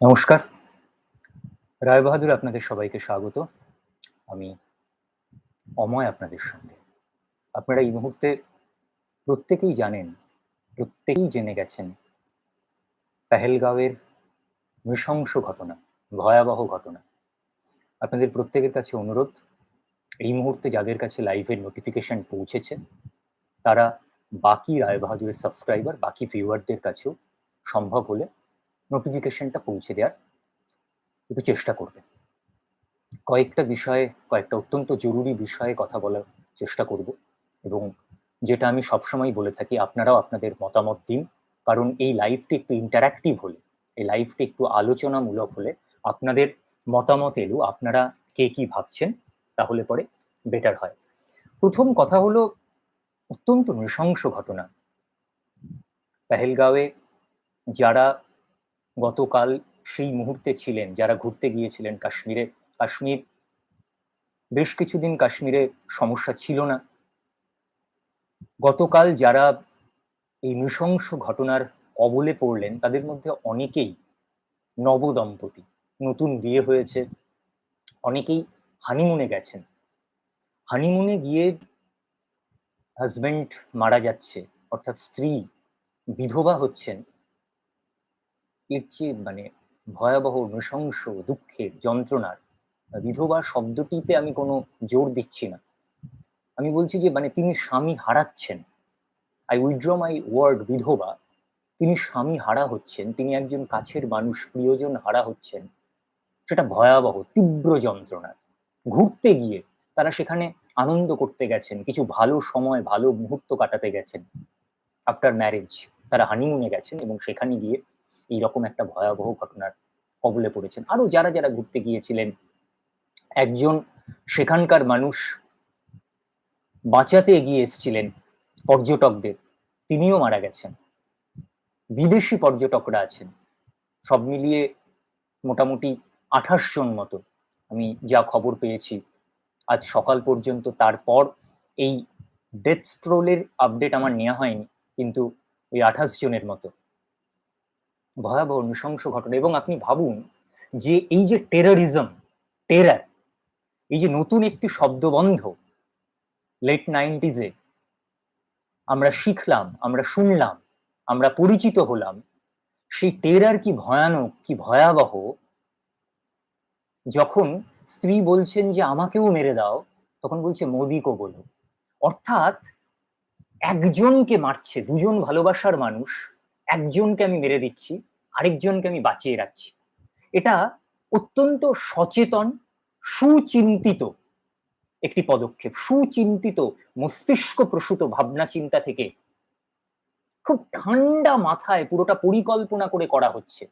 নমস্কার। রায়বাহাদুর আপনাদের সবাইকে স্বাগত। আমি অময় আপনাদের সঙ্গে। আপনারা এই মুহূর্তে প্রত্যেকেই জানেন, প্রত্যেকেই জেনে গেছেন পেহেলগাঁওয়ের নৃশংস ঘটনা, ভয়াবহ ঘটনা। আপনাদের প্রত্যেকের কাছে অনুরোধ, এই মুহূর্তে যাদের কাছে লাইভের নোটিফিকেশন পৌঁছেছে, তারা বাকি রায়বাহাদুরের সাবস্ক্রাইবার বাকি ভিউয়ারদের কাছেও সম্ভব হলে নোটিফিকেশনটা পৌঁছে দেওয়ার একটু চেষ্টা করবে। কয়েকটা বিষয়ে, কয়েকটা অত্যন্ত জরুরি বিষয়ে কথা বলার চেষ্টা করব এবং যেটা আমি সবসময় বলে থাকি, আপনারাও আপনাদের মতামত দিন। কারণ এই লাইফটি একটু ইন্টারাক্টিভ হলে, এই লাইফটি একটু আলোচনামূলক হলে আপনাদের মতামত এলো, আপনারা কে কি ভাবছেন, তাহলে পরে বেটার হয়। প্রথম কথা হলো অত্যন্ত নৃশংস ঘটনা। পেহেলগাঁওয়ে যারা গতকাল সেই মুহূর্তে ছিলেন, যারা ঘুরতে গিয়েছিলেন কাশ্মীরে। কাশ্মীর, বেশ কিছুদিন কাশ্মীরে সমস্যা ছিল না। গতকাল যারা এই নৃশংস ঘটনার কবলে পড়লেন, তাদের মধ্যে অনেকেই নবদম্পতি, নতুন বিয়ে হয়েছে, অনেকেই হানিমুনে গেছেন। হানিমুনে গিয়ে হাজবেন্ড মারা যাচ্ছে, অর্থাৎ স্ত্রী বিধবা হচ্ছেন। চেয়ে মানে ভয়াবহ, নৃশংস, দুঃখের যন্ত্রণার বিধবা শব্দটিতে আমি কোনো জোর দিচ্ছি না। আমি বলছি যে মানে তিনি স্বামী হারাচ্ছেন। আই উইড্র মাই ওয়ার্ড বিধবা। তিনি স্বামী হারা হচ্ছেন, তিনি একজন কাছের মানুষ, প্রিয়জন হারা হচ্ছেন। সেটা ভয়াবহ, তীব্র যন্ত্রণা। ঘুরতে গিয়ে তারা সেখানে আনন্দ করতে গেছেন, কিছু ভালো সময়, ভালো মুহূর্ত কাটাতে গেছেন। আফটার ম্যারেজ তারা হানিমুনে গেছেন এবং সেখানে গিয়ে এইরকম একটা ভয়াবহ ঘটনার কবলে পড়েছেন। আরও যারা যারা ঘুরতে গিয়েছিলেন, একজন সেখানকার মানুষ বাঁচাতে এগিয়ে এসেছিলেন পর্যটকদের, তিনিও মারা গেছেন। বিদেশি পর্যটকরা আছেন। সব মিলিয়ে মোটামুটি আঠাশ জন মতো। আমি যা খবর পেয়েছি, আজ সকাল পর্যন্ত তারপর এই ডেথ স্ট্রোলের আপডেট আমার নেওয়া হয়নি, কিন্তু ওই আঠাশ জনের মতো। ভয়াবহ নৃশংস ঘটনা। এবং আপনি ভাবুন যে এই যে টেররিজম টেরার এই যে নতুন একটি শব্দবন্ধ লেট নাইনটিজে আমরা শিখলাম, আমরা শুনলাম, আমরা পরিচিত হলাম, সেই টেরার কি ভয়ানক, কি ভয়াবহ? যখন স্ত্রী বলছেন যে আমাকেও মেরে দাও, তখন বলছে, মোদিকে বলো। অর্থাৎ একজনকে মারছে, দুজন ভালোবাসার মানুষ একজনকে আমি মেরে দিচ্ছি, আরেকজনকে আমি বাঁচিয়ে রাখছি। এটা অত্যন্ত সচেতন, সুচিন্তিত একটি পদক্ষেপ, সুচিন্তিত মস্তিষ্ক প্রসূত ভাবনা চিন্তা থেকে খুব ঠান্ডা মাথায় পুরোটা পরিকল্পনা করে করা হচ্ছে।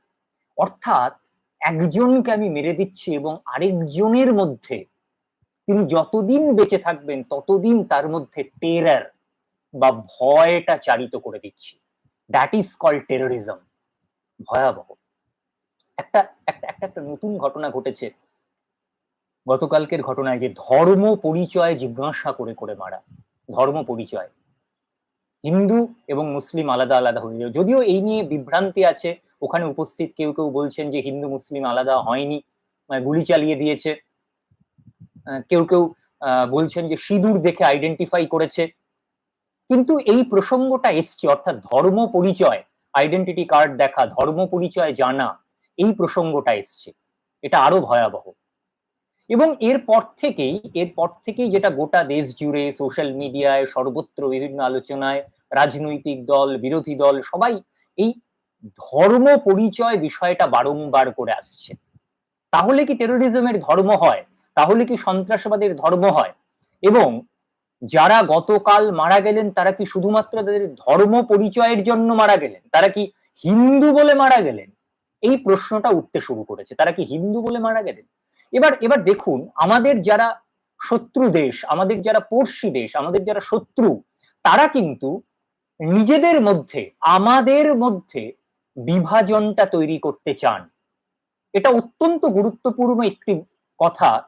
অর্থাৎ একজনকে আমি মেরে দিচ্ছি এবং আরেকজনের মধ্যে তিনি যতদিন বেঁচে থাকবেন, ততদিন তার মধ্যে টেরার বা ভয়টা চারিত করে দিচ্ছি। দ্যাট ইজ কল টেরোরিজম ভয়াবহ। একটা একটা একটা একটা নতুন ঘটনা ঘটেছে। গতকালকের ঘটনায় যে ধর্ম পরিচয় জিজ্ঞাসা করে করে মারা। ধর্ম পরিচয়। হিন্দু এবং মুসলিম আলাদা আলাদা হয়ে যায়। যদিও এই নিয়ে বিভ্রান্তি আছে। ওখানে উপস্থিত কেউ কেউ বলছেন যে হিন্দু, মুসলিম আলাদা হয়নি। মানে গুলি চালিয়ে দিয়েছে। কেউ কেউ বলছেন যে সিঁদুর দেখে আইডেন্টিফাই করেছে। কিন্তু এই প্রসঙ্গটা এসছে, অর্থাৎ ধর্ম পরিচয় আইডেন্টিটি কার্ড দেখা, ধর্ম পরিচয় জানা, এই প্রসঙ্গটা এসছে। এটা আরও ভয়াবহ। এবং এরপর থেকেই এরপর থেকেই যেটা গোটা দেশ জুড়ে সোশ্যাল মিডিয়ায় সর্বত্র বিভিন্ন আলোচনায়, রাজনৈতিক দল, বিরোধী দল, সবাই এই ধর্ম পরিচয় বিষয়টা বারংবার করে আসছে। তাহলে কি টেরোরিজমের ধর্ম হয়? তাহলে কি সন্ত্রাসবাদের ধর্ম হয়? এবং যারা গতকাল মারা গেলেন, তারা কি শুধুমাত্র তাদের ধর্ম পরিচয়ের জন্য মারা গেলেন? তারা কি হিন্দু বলে মারা গেলেন? এই প্রশ্নটা উঠতে শুরু করেছে। তারা কি হিন্দু বলে মারা গেলেন? এবার এবার দেখুন, আমাদের যারা শত্রু দেশ, আমাদের যারা পড়শি দেশ, আমাদের যারা শত্রু, তারা কিন্তু নিজেদের মধ্যে, আমাদের মধ্যে বিভাজনটা তৈরি করতে চান। এটা অত্যন্ত গুরুত্বপূর্ণ একটি কথা।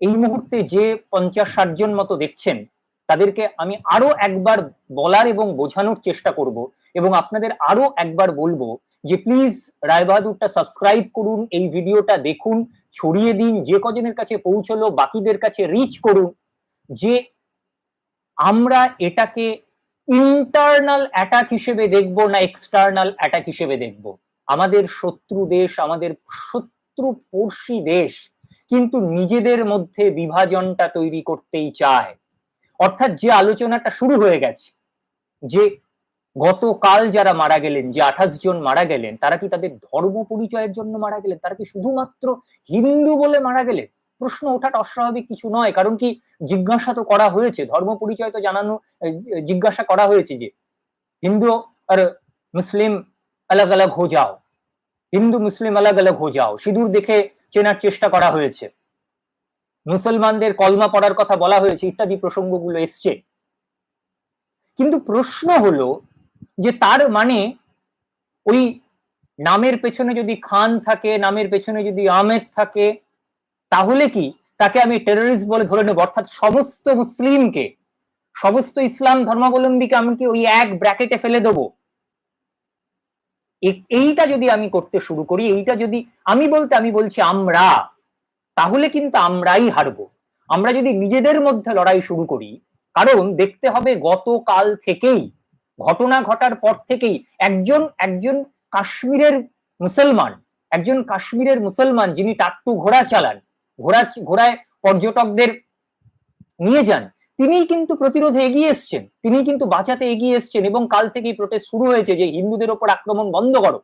এই মুহূর্তে যে পঞ্চাশ ষাট জন মতো দেখছেন তাদেরকে আমি আরও একবার বলার এবং বোঝানোর চেষ্টা করব এবং আপনাদের আরও একবার বলব যে প্লিজ রায়বাহাদুরটা সাবস্ক্রাইব করুন, এই ভিডিওটা দেখুন, ছড়িয়ে দিন, যে কজনের কাছে পৌঁছলো, বাকিদের কাছে রিচ করুন, যে আমরা এটাকে ইন্টারনাল অ্যাটাক হিসেবে দেখব না এক্সটার্নাল অ্যাটাক হিসেবে দেখব। আমাদের শত্রু দেশ, আমাদের শত্রু পড়শি দেশ কিন্তু নিজেদের মধ্যে বিভাজনটা তৈরি করতেই চায়। অর্থাৎ যে আলোচনাটা শুরু হয়ে গেছে, যে গতকাল যারা মারা গেলেন, যে আঠাশ জন মারা গেলেন, তারা কি তাদের ধর্ম পরিচয়ের জন্য মারা গেলেন? তারা কি শুধুমাত্র হিন্দু বলে মারা গেলেন? প্রশ্ন ওঠাটা অস্বাভাবিক কিছু নয়, কারণ কি জিজ্ঞাসা তো করা হয়েছে, ধর্ম পরিচয় তো জানানো জিজ্ঞাসা করা হয়েছে যে হিন্দু আর মুসলিম আলাগ আলাগ হো যাও, হিন্দু মুসলিম আলাগ আলাগ হো যাও, সিঁদুর দেখে চেনার চেষ্টা করা হয়েছে। মুসলমানদের কলমা পড়ার কথা বলা হয়েছে, ইত্যাদি প্রসঙ্গগুলো এসছে। কিন্তু প্রশ্ন হলো যে তার মানে ওই নামের পেছনে যদি খান থাকে, নামের পেছনে যদি আমেদ থাকে, তাহলে কি তাকে আমি টেররিস্ট বলে ধরে নেব? অর্থাৎ সমস্ত মুসলিমকে, সমস্ত ইসলাম ধর্মাবলম্বীকে আমি কি ওই এক ব্র্যাকেটে ফেলে দেবো? এইটা যদি আমি করতে শুরু করি, এইটা যদি আমি বলতে আমি বলছি আমরা তাহলে কিন্তু আমরাই হারবো। আমরা যদি নিজেদের মধ্যে লড়াই শুরু করি, কারণ দেখতে হবে গতকাল থেকেই, ঘটনা ঘটার পর থেকেই একজন একজন কাশ্মীরের মুসলমান, একজন কাশ্মীরের মুসলমান যিনি টাট্টু ঘোড়া চালান, ঘোড়া, ঘোড়ায় পর্যটকদের নিয়ে যান, তিনিই কিন্তু প্রতিরোধে এগিয়ে এসছেন তিনি কিন্তু বাঁচাতে এগিয়ে এসছেন এবং কাল থেকেই প্রোটেস্ট শুরু হয়েছে যে হিন্দুদের ওপর আক্রমণ বন্ধ করো।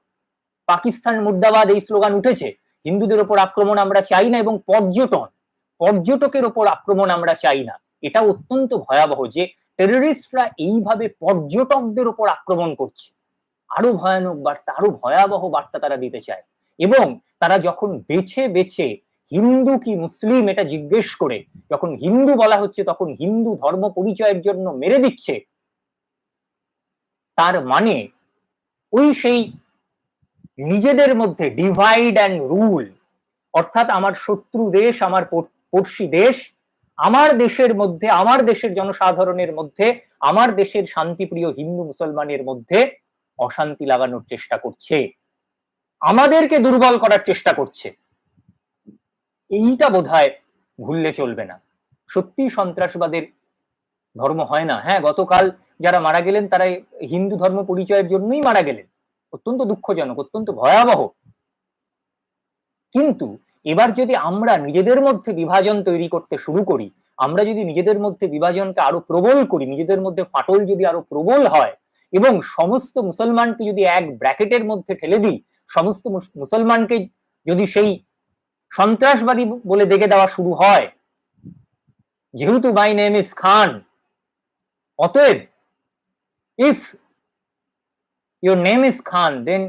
পাকিস্তান মুর্দাবাদ এই স্লোগান উঠেছে। হিন্দুদের ওপর আক্রমণ আমরা চাই না এবং পর্যটন, পর্যটকের ওপর আক্রমণ আমরা চাই না। এটা অত্যন্ত ভয়াবহ যে টেররিস্টরা এইভাবে পর্যটকদের ওপর আক্রমণ করছে। আরও ভয়ানক বার্তা, আরও ভয়াবহ বার্তা তারা দিতে চায়। এবং তারা যখন বেছে বেছে হিন্দু কি মুসলিম এটা জিজ্ঞেস করে, যখন হিন্দু বলা হচ্ছে তখন হিন্দু ধর্ম পরিচয়ের জন্য মেরে দিচ্ছে। তার মানে ওই সেই নিজেদের মধ্যে ডিভাইড অ্যান্ড রুল অর্থাৎ আমার শত্রু দেশ, আমার পড়শি দেশ, আমার দেশের মধ্যে, আমার দেশের জনসাধারণের মধ্যে, আমার দেশের শান্তিপ্রিয় হিন্দু মুসলমানের মধ্যে অশান্তি লাগানোর চেষ্টা করছে। আমাদেরকে দুর্বল করার চেষ্টা করছে। এইটা বোধ ভুললে চলবে না। সত্যি সন্ত্রাসবাদের ধর্ম হয় না। হ্যাঁ গতকাল যারা মারা গেলেন তারা হিন্দু ধর্ম পরিচয়ের জন্যই মারা গেলেন। অত্যন্ত দুঃখজনক, অত্যন্ত ভয়াবহ। কিন্তু এবার যদি আমরা নিজেদের মধ্যে বিভাজন তৈরি করতে শুরু করি, আমরা যদি নিজেদের মধ্যে বিভাজনকে আরও প্রবল করি, নিজেদের মধ্যে ফাটল যদি আরও প্রবল হয় এবং সমস্ত মুসলমানকে যদি এক ব্র্যাকেটের মধ্যে ঠেলে দিই, সমস্ত মুসলমানকে যদি সেই সন্ত্রাসবাদী বলে দেখে দেওয়া শুরু হয়, যেহেতু মাই নেম ইস খান অতএব if your name is Khan then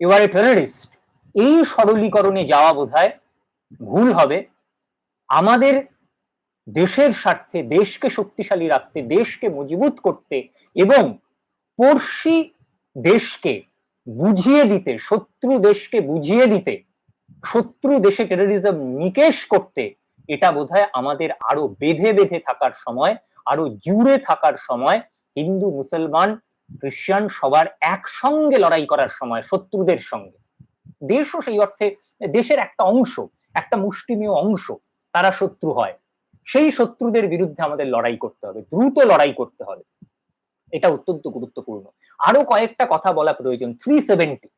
you are a terrorist এই সরলীকরণে যাওয়া বোধহয় ভুল হবে। আমাদের দেশের স্বার্থে, দেশকে শক্তিশালী রাখতে, দেশকে মজবুত করতে এবং পড়শি দেশকে বুঝিয়ে দিতে, শত্রু দেশকে বুঝিয়ে দিতে, শত্রু দেশে টেরোরিজম নিকেশ করতে, এটা বোধহয় আমাদের আরও বেঁধে বেঁধে থাকার সময়, আরও জুড়ে থাকার সময় হিন্দু, মুসলমান খ্রিস্টান সবার একসঙ্গে লড়াই করার সময়, শত্রুদের সঙ্গে। দেশও সেই অর্থে, দেশের একটা অংশ, একটা মুষ্টিমীয় অংশ, তারা শত্রু হয়। সেই শত্রুদের বিরুদ্ধে আমাদের লড়াই করতে হবে, দ্রুত লড়াই করতে হবে। এটা অত্যন্ত গুরুত্বপূর্ণ। আরও কয়েকটা কথা বলা প্রয়োজন। থ্রি সেভেন্টি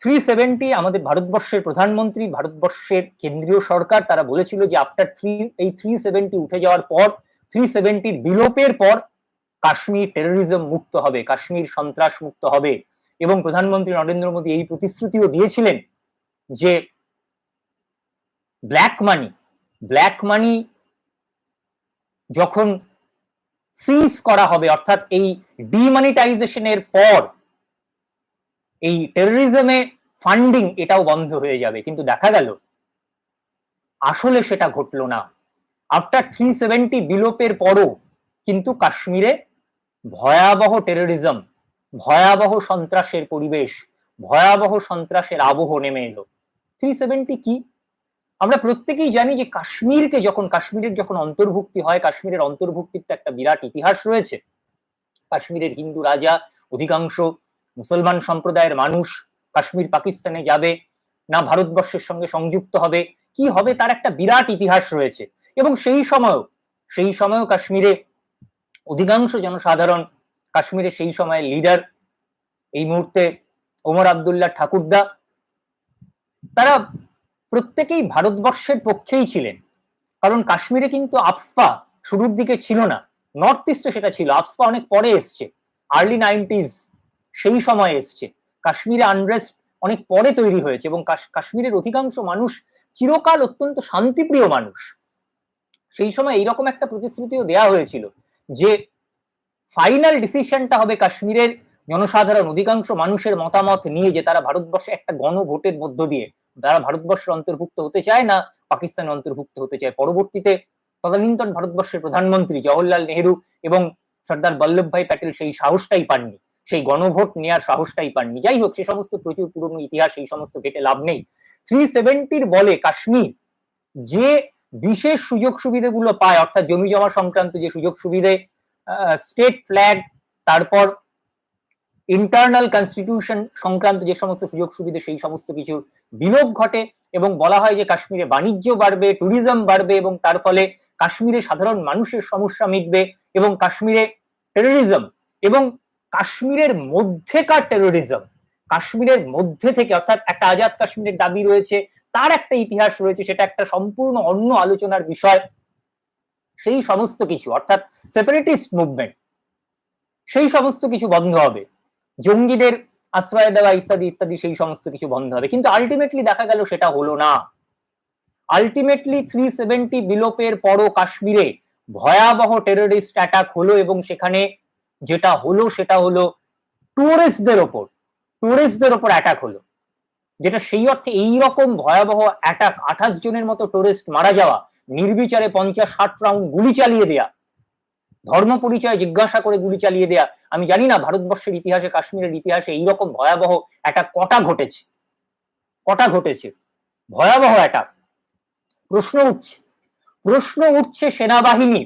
থ্রি সেভেন্টি আমাদের ভারতবর্ষের প্রধানমন্ত্রী, ভারতবর্ষের কেন্দ্রীয় সরকার, তারা বলেছিল যে আফটার থ্রি এই থ্রি সেভেন্টি উঠে যাওয়ার পর থ্রি সেভেন্টির বিলোপের পর কাশ্মীর টেরোরিজম মুক্ত হবে, কাশ্মীর সন্ত্রাস মুক্ত হবে। এবং প্রধানমন্ত্রী নরেন্দ্র মোদী এই প্রতিশ্রুতিও দিয়েছিলেন যে ব্ল্যাক মানি ব্ল্যাক মানি যখন সিজ করা হবে, অর্থাৎ এই ডিমানিটাইজেশনের পর এই টেরোরিজমে ফান্ডিং এটাও বন্ধ হয়ে যাবে। কিন্তু দেখা গেল, আসলে সেটা ঘটলো না। আফটার থ্রি সেভেন্টি বিলোপের পরও কিন্তু কাশ্মীরে ভয়াবহ টেরোরিজম ভয়াবহ সন্ত্রাসের পরিবেশ, ভয়াবহ সন্ত্রাসের আবহ নেমে এলো। থ্রি সেভেন্টি কি? আমরা প্রত্যেকেই জানি যে কাশ্মীরকে যখন, কাশ্মীরের যখন অন্তর্ভুক্তি হয়, কাশ্মীরের অন্তর্ভুক্তির তো একটা বিরাট ইতিহাস রয়েছে। কাশ্মীরের হিন্দু রাজা, অধিকাংশ মুসলমান সম্প্রদায়ের মানুষ কাশ্মীর পাকিস্তানে যাবে, না ভারতবর্ষের সঙ্গে সংযুক্ত হবে, কি হবে তার একটা বিরাট ইতিহাস রয়েছে। এবং সেই সময়ও সেই সময়ও কাশ্মীরে অধিকাংশ জনসাধারণ কাশ্মীরে সেই সময় লিডার এই মুহূর্তে ওমর আবদুল্লাহ ঠাকুরদা, তারা প্রত্যেকেই ভারতবর্ষের পক্ষেই ছিলেন। কারণ কাশ্মীরে কিন্তু আপসপা শুরুর দিকে ছিল না নর্থ ইস্টে সেটা ছিল আপসপা অনেক পরে এসছে আর্লি নাইনটিজ সেই সময় এসছে। কাশ্মীরে আনরেস্ট অনেক পরে তৈরি হয়েছে এবং কাশ্মীরের অধিকাংশ মানুষ চিরকাল অত্যন্ত শান্তিপ্রিয় মানুষ। সেই সময় এইরকম একটা প্রতিশ্রুতিও দেয়া হয়েছিল যে ফাইনাল ডিসিশনটা হবে কাশ্মীরের জনসাধারণ, অধিকাংশ মানুষের মতামত নিয়ে যে তারা ভারতবর্ষে একটা গণভোটের মধ্য দিয়ে তারা ভারতবর্ষের অন্তর্ভুক্ত হতে চায় না পাকিস্তানের অন্তর্ভুক্ত হতে চায়। পরবর্তীতে তদানীন্তন ভারতবর্ষের প্রধানমন্ত্রী জওহরলাল নেহরু এবং সর্দার বল্লভভাই প্যাটেল সেই সাহসটাই পাননি। সেই গণভোট নেওয়ার সাহসটাই পাননি। যাই হোক, সে সমস্ত প্রচুর পুরনো ইতিহাস, এই সমস্ত ঘেটে লাভ নেই। থ্রি সেভেন্টির বলে কাশ্মীর যে বিশেষ সুযোগ সুবিধাগুলো পায়, অর্থাৎ জমি জমা সংক্রান্ত যে সুযোগ সুবিধে স্টেট ফ্ল্যাগ তারপর ইন্টারনাল কনস্টিটিউশন সংক্রান্ত যে সমস্ত সুযোগ সুবিধা, সেই সমস্ত কিছু বিলোপ ঘটে এবং বলা হয় যে কাশ্মীরে বাণিজ্য বাড়বে ট্যুরিজম বাড়বে এবং তার ফলে কাশ্মীরে সাধারণ মানুষের সমস্যা মিটবে এবং কাশ্মীরে টেরোরিজম এবং কাশ্মীরের মধ্যেকার টেরোরিজম কাশ্মীরের মধ্যে থেকে, অর্থাৎ একটা আজাদ কাশ্মীরের দাবি রয়েছে তার একটা ইতিহাস রয়েছে, সেটা একটা সম্পূর্ণ অন্য আলোচনার বিষয়। সেই সমস্ত কিছু, অর্থাৎ সেপারেটিস্ট মুভমেন্ট সেই সমস্ত কিছু বন্ধ হবে। জঙ্গিদের আশ্রয় দেওয়া ইত্যাদি ইত্যাদি, সেই সমস্ত কিছু বন্ধ হবে। কিন্তু আলটিমেটলি দেখা গেল সেটা হলো না। আলটিমেটলি থ্রি সেভেন্টি বিলোপের পরও কাশ্মীরে ভয়াবহ টেরোরিস্ট অ্যাটাক হলো এবং সেখানে যেটা হলো, সেটা হলো টুরিস্টদের ওপর। টুরিস্টদের ওপর অ্যাটাক হলো। যেটা সেই অর্থে এইরকম ভয়াবহ অ্যাটাক আঠাশ জনের মতো টুরিস্ট মারা যাওয়া, নির্বিচারে পঞ্চাশ, ষাট রাউন্ড গুলি চালিয়ে দেয়া, ধর্ম পরিচয় জিজ্ঞাসা করে গুলি চালিয়ে দেয়া, আমি জানি না ভারতবর্ষের ইতিহাসে, কাশ্মীরের ইতিহাসে এইরকম ভয়াবহ একটা কটা ঘটেছে কটা ঘটেছে, ভয়াবহ অ্যাটাক প্রশ্ন উঠছে প্রশ্ন উঠছে সেনাবাহিনী,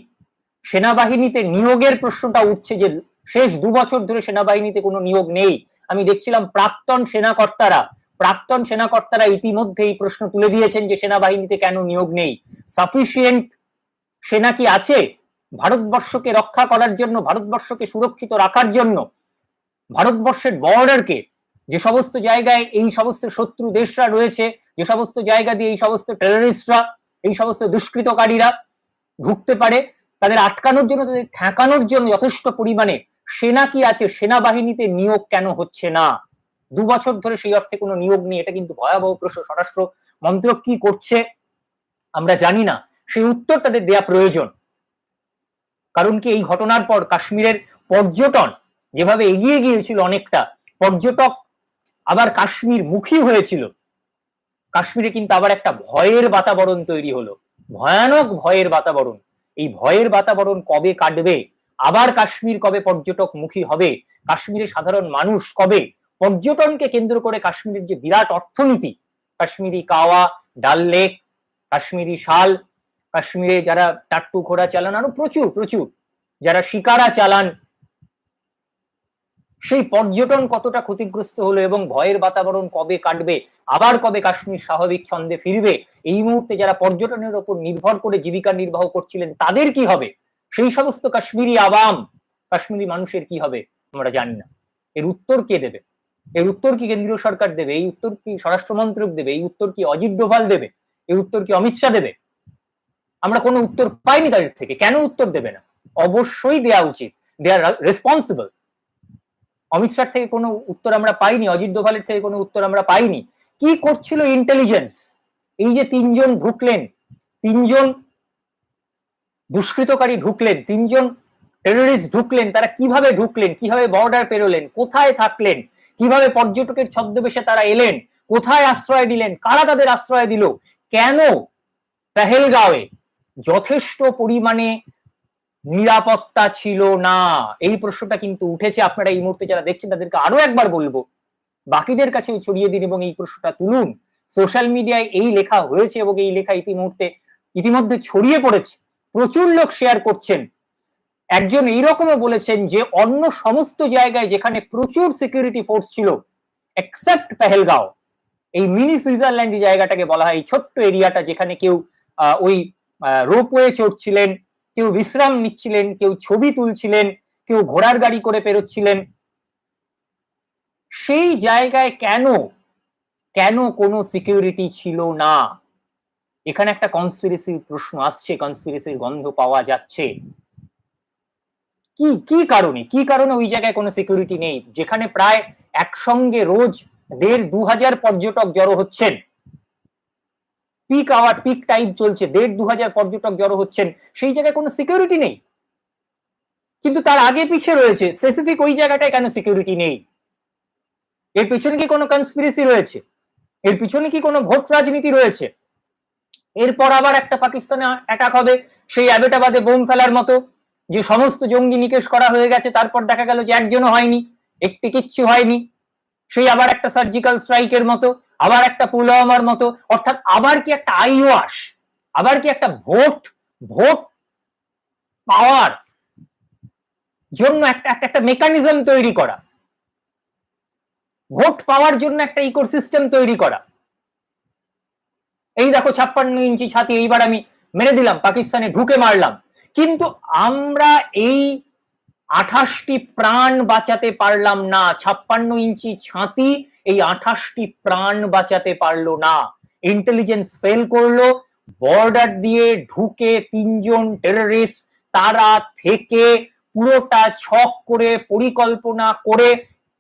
সেনাবাহিনীতে নিয়োগের প্রশ্নটা উঠছে যে শেষ দু বছর ধরে সেনাবাহিনীতে কোনো নিয়োগ নেই, আমি দেখছিলাম প্রাক্তন সেনাকর্তারা প্রাক্তন সেনাকর্তারা ইতিমধ্যে এই প্রশ্ন তুলে দিয়েছেন যে সেনাবাহিনীতে কেন নিয়োগ নেই। সাফিসিয়েন্ট সেনা কি আছে? ভারতবর্ষকে রক্ষা করার জন্য, ভারতবর্ষকে সুরক্ষিত রাখার জন্য, ভারতবর্ষের বর্ডারকে, যে সমস্ত জায়গায় এই সমস্ত শত্রু দেশরা রয়েছে, যে সমস্ত জায়গা দিয়ে এই সমস্ত টেররিস্টরা এই সমস্ত দুষ্কৃতকারীরা ঢুকতে পারে, তাদের আটকানোর জন্য, তাদের ঠেকানোর জন্য যথেষ্ট পরিমাণে সেনা কি আছে? সেনাবাহিনীতে নিয়োগ কেন হচ্ছে না? দু বছর ধরে সেই অর্থে কোনো নিয়োগ নেই, এটা কিন্তু ভয়াবহ প্রশ্ন। স্বরাষ্ট্র মন্ত্রক কি করছে, আমরা জানি না। সেই উত্তর তাদের দেয়া প্রয়োজন। কারণ কি এই ঘটনার পর কাশ্মীরের পর্যটন যেভাবে এগিয়ে গিয়েছিল অনেকটা, পর্যটক আবার কাশ্মীর মুখী হয়েছিল। কাশ্মীরে কিন্তু আবার একটা ভয়ের বাতাবরণ তৈরি হলো। ভয়ানক ভয়ের বাতাবরণ। এই ভয়ের বাতাবরণ কবে কাটবে? আবার কাশ্মীর কবে পর্যটক মুখী হবে? কাশ্মীরের সাধারণ মানুষ কবে পর্যটনকে কেন্দ্র করে কাশ্মীরের যে বিরাট অর্থনীতি, কাশ্মীরি কাওয়া, ডাল লেক, কাশ্মীরি শাল, কাশ্মীরে যারা টাট্টু ঘোড়া চালান, আরও প্রচুর প্রচুর যারা শিকারা চালান, সেই পর্যটন কতটা ক্ষতিগ্রস্ত হলো এবং ভয়ের বাতাবরণ কবে কাটবে, আবার কবে কাশ্মীর স্বাভাবিক ছন্দে ফিরবে, এই মুহূর্তে যারা পর্যটনের ওপর নির্ভর করে জীবিকা নির্বাহ করছিলেন, তাদের কি হবে? সেই সমস্ত কাশ্মীরি আবাম, কাশ্মীরি মানুষের কি হবে আমরা জানি না। এর উত্তর কে দেবে? এর উত্তর কি কেন্দ্রীয় সরকার দেবে? এই উত্তর কি স্বরাষ্ট্র মন্ত্রক দেবে? এই উত্তর কি অজিত ডোভাল দেবে? এই উত্তর কি অমিত শাহ দেবে? আমরা কোনো উত্তর পাইনি তাদের থেকে। কেন উত্তর দেবে না? অবশ্যই দেওয়া উচিত। They are responsible Amit Shah থেকে কোনো উত্তর আমরা পাইনি, অজিত ডোভালের থেকে কোনো উত্তর আমরা পাইনি। কি করছিল ইন্টেলিজেন্স এই যে তিনজন ঢুকলেন, তিনজন দুষ্কৃতকারী ঢুকলেন, তিনজন টেরোরিস্ট ঢুকলেন, তারা কীভাবে ঢুকলেন, কীভাবে বর্ডার পেরোলেন, কোথায় থাকলেন কীভাবে পর্যটকের ছদ্মবেশে তারা এলেন? কোথায় আশ্রয় দিলেন কারা তাদের আশ্রয় দিল? কেন পেহেলগাঁওয়ে যথেষ্ট পরিমাণে নিরাপত্তা ছিল না? এই প্রশ্নটা কিন্তু উঠেছে। আপনারা এই মুহূর্তে যারা দেখছেন, তাদেরকে আরও একবার বলব। বাকিদের কাছে ছড়িয়ে দিন এবং এই প্রশ্নটা তুলুন। সোশ্যাল মিডিয়ায় এই লেখা হয়েছে এবং এই লেখা ইতিমধ্যে ইতিমধ্যে ছড়িয়ে পড়েছে। প্রচুর লোক শেয়ার করছেন। একজন এইরকমও বলেছেন যে অন্য সমস্ত জায়গায় যেখানে প্রচুর সিকিউরিটি ফোর্স ছিল এক্সেপ্ট পেহেলগাঁও, এই মিনি সুইজারল্যান্ড জায়গাটাকে বলা হয়, এই ছোট্ট এরিয়াটা যেখানে কেউ ওই রোপওয়ে চড়ছিলেন, কেউ বিশ্রাম নিচ্ছিলেন, কেউ ছবি তুলছিলেন, কেউ ঘোড়ার গাড়ি করে পেরোচ্ছিলেন। সেই জায়গায় কেন কেন কোনো সিকিউরিটি ছিল না? এখানে একটা কনস্পিরেসির প্রশ্ন আসছে কনস্পিরেসির গন্ধ পাওয়া যাচ্ছে। কি কি কারণে? কি কারণে ওই জায়গায় কোনো সিকিউরিটি নেই? যেখানে প্রায় একসঙ্গে রোজ দেড় দু হাজার পর্যটক জড়ো হচ্ছেন। পিক আওয়ার পিক টাইম চলছে, দেড় দু হাজার পর্যটক জড়ো হচ্ছেন। সেই জায়গায় কোনো সিকিউরিটি নেই। কিন্তু তার আগে পিছে রয়েছে। স্পেসিফিক ওই জায়গাটায় কেন সিকিউরিটি নেই? এর পিছনে কি কোনো কনস্পিরেসি রয়েছে? এর পিছনে কি কোনো ভোট রাজনীতি রয়েছে? এরপর আবার একটা পাকিস্তানে অ্যাটাক হবে। সেই অ্যাবেটাবাদে বোম ফেলার মতো। যে সমস্ত জঙ্গি নিকেশ করা হয়ে গেছে, তারপর দেখা গেল যে একজনও হয়নি, একটি কিচ্ছু হয়নি। সেই আবার একটা সার্জিক্যাল স্ট্রাইকের মতো, আবার একটা পুলওয়ামার মতো, অর্থাৎ আবার কি একটা আইওয়াস আবার কি একটা ভোট ভোট পাওয়ার জন্য একটা একটা একটা মেকানিজম তৈরি করা। ভোট পাওয়ার জন্য একটা ইকোসিস্টেম তৈরি করা। এই দেখো ছাপ্পান্ন ইঞ্চি ছাতি, এইবার আমি মেরে দিলাম, পাকিস্তানে ঢুকে মারলাম। কিন্তু আমরা এই আঠাশটি প্রাণ বাঁচাতে পারলাম না, ছাপ্পান্ন ইঞ্চি ছাতি এই আঠাশটি প্রাণ বাঁচাতে পারল না। ইন্টেলিজেন্স ফেল করল বর্ডার দিয়ে ঢুকে তিনজন টেররিস্ট তারা থেকে পুরোটা ছক করে পরিকল্পনা করে,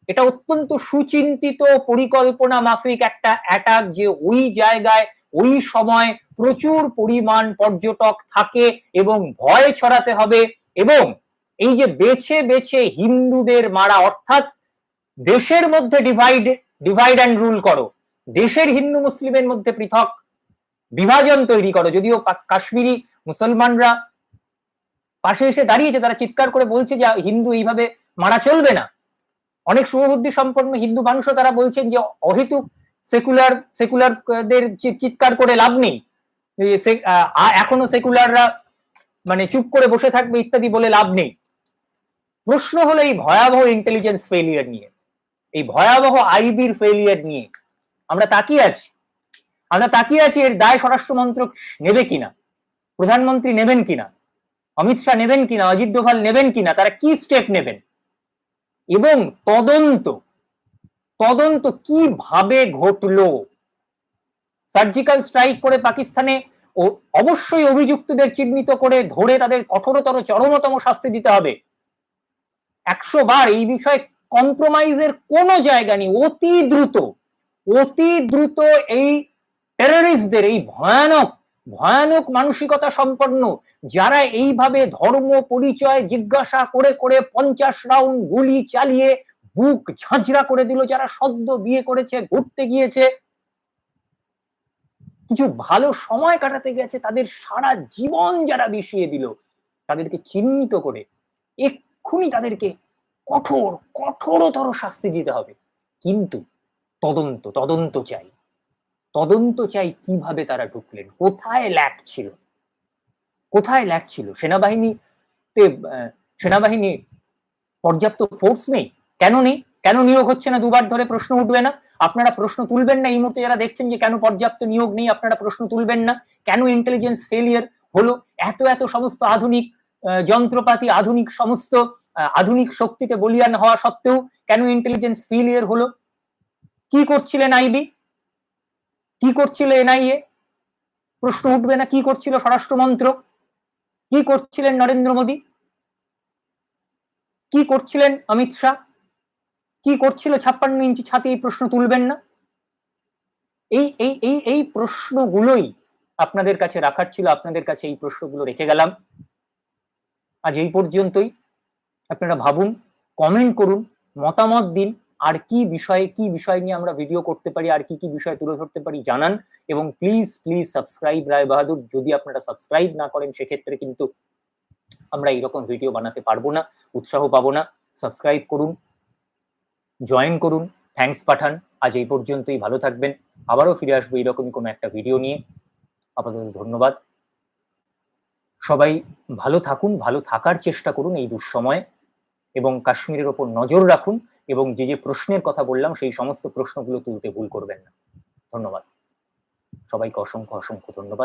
এটা অত্যন্ত সুচিন্তিত পরিকল্পনা মাফিক একটা অ্যাটাক যে ওই জায়গায়, ওই সময় প্রচুর পরিমাণ পর্যটক থাকে এবং ভয় ছড়াতে হবে এবং এই যে বেছে বেছে হিন্দুদের মারা, অর্থাৎ দেশের মধ্যে ডিভাইড ডিভাইড অ্যান্ড রুল করো। দেশের হিন্দু মুসলিমের মধ্যে পৃথক বিভাজন তৈরি করো। যদিও কাশ্মীরি মুসলমানরা পাশে এসে দাঁড়িয়েছে, তারা চিৎকার করে বলছে যে হিন্দু এইভাবে মারা চলবে না। অনেক শুভবুদ্ধি সম্পন্ন হিন্দু মানুষও তারা বলছেন যে অহেতুক সেকুলার সেকুলারদের চিৎকার করে লাভ নেই। এখনও সেকুলাররা মানে চুপ করে বসে থাকবে ইত্যাদি বলে লাভ নেই। প্রশ্ন হলো এই ভয়াবহ ইন্টেলিজেন্স ফেলিয়ার নিয়ে। এই ভয়াবহ আইবির ফেলিয়ার নিয়ে আমরা তাকিয়ে আছি। আমরা তাকিয়ে আছি এর দায় স্বরাষ্ট্র মন্ত্রক নেবে কিনা? প্রধানমন্ত্রী নেবেন কিনা? অমিত শাহ নেবেন কিনা? অজিত ডোভাল নেবেন কিনা? তারা কি স্টেপ নেবেন? এবং তদন্ত তদন্ত কীভাবে ঘটলো? সার্জিক্যাল স্ট্রাইক করে পাকিস্তানে অবশ্যই অভিযুক্তদের চিহ্নিত করে ধরে তাদের কঠোরতর, চরমতম শাস্তি দিতে হবে। একশো বার এই বিষয়ে কম্প্রোমাইজের কোনো জায়গা নেই। অতি দ্রুত অতি দ্রুত এই টেররিস্টদের এই ভয়ানক ভয়ানক মানসিকতা সম্পন্ন, যারা এইভাবে ধর্ম, পরিচয় জিজ্ঞাসা করে করে পঞ্চাশ রাউন্ড গুলি চালিয়ে বুক ঝাঁঝরা করে দিল, যারা সদ্য বিয়ে করেছে, ঘুরতে গিয়েছে কিছু ভালো সময় কাটাতে গেছে, তাদের সারা জীবন যারা বিষিয়ে দিল, তাদেরকে চিহ্নিত করে এক্ষুনি তাদেরকে কঠোর, কঠোরতর শাস্তি দিতে হবে। কিন্তু তদন্ত তদন্ত চাই। তদন্ত চাই কীভাবে তারা ঢুকলেন, কোথায় ল্যাক ছিল? কোথায় ল্যাক ছিল? সেনাবাহিনীতে সেনাবাহিনী পর্যাপ্ত ফোর্স নেই? কেন নেই? কেন নিয়োগ হচ্ছে না? দুবার ধরে প্রশ্ন উঠবে না। আপনারা প্রশ্ন তুলবেন না এই মুহূর্তে যারা দেখছেন যে কেন পর্যাপ্ত নিয়োগ নেই, আপনারা প্রশ্ন তুলবেন না। কেন ইন্টেলিজেন্স ফেলিয়ার হলো? এত এত সমস্ত আধুনিক যন্ত্রপাতি, আধুনিক সমস্ত আধুনিক শক্তিতে বলিয়ান হওয়া সত্ত্বেও কেন ইন্টেলিজেন্স ফেলিয়ার হলো? কি করছিলেন আইবি? কি করছিল এনআইএ? প্রশ্ন উঠবে না। কি করছিল স্বরাষ্ট্র মন্ত্রক কি করছিলেন নরেন্দ্র মোদী? কি করছিলেন অমিত শাহ? কি করছিল ছাপ্পান্ন ইঞ্চি ছাতি এই প্রশ্ন তুলবেন না? এই এই এই এই প্রশ্নগুলোই আপনাদের কাছে রাখার ছিল, আপনাদের কাছে এই প্রশ্নগুলো রেখে গেলাম। আজ এই পর্যন্তই। আপনারা ভাবুন কমেন্ট করুন, মতামত দিন, আর কি বিষয়ে, কি বিষয় নিয়ে আমরা ভিডিও করতে পারি, আর কি কি বিষয় তুলে ধরতে পারি জানান। এবং please please subscribe Rai Bahadur. যদি আপনারা সাবস্ক্রাইব না করেন, সেক্ষেত্রে কিন্তু আমরা এইরকম ভিডিও বানাতে পারব না, উৎসাহ পাবো না। সাবস্ক্রাইব করুন। জয়েন করুন। থ্যাংকস পাঠান। আজ এই পর্যন্তই। ভালো থাকবেন। আবারও ফিরে আসব এইরকমই কোনো একটা ভিডিও নিয়ে। আপাতত ধন্যবাদ। সবাই ভালো থাকুন, ভালো থাকার চেষ্টা করুন এই দুঃসময়ে। এবং কাশ্মীরের ওপর নজর রাখুন এবং যে যে প্রশ্নের কথা বললাম, সেই সমস্ত প্রশ্নগুলো তুলতে ভুল করবেন না। ধন্যবাদ। সবাইকে অসংখ্য অসংখ্য ধন্যবাদ।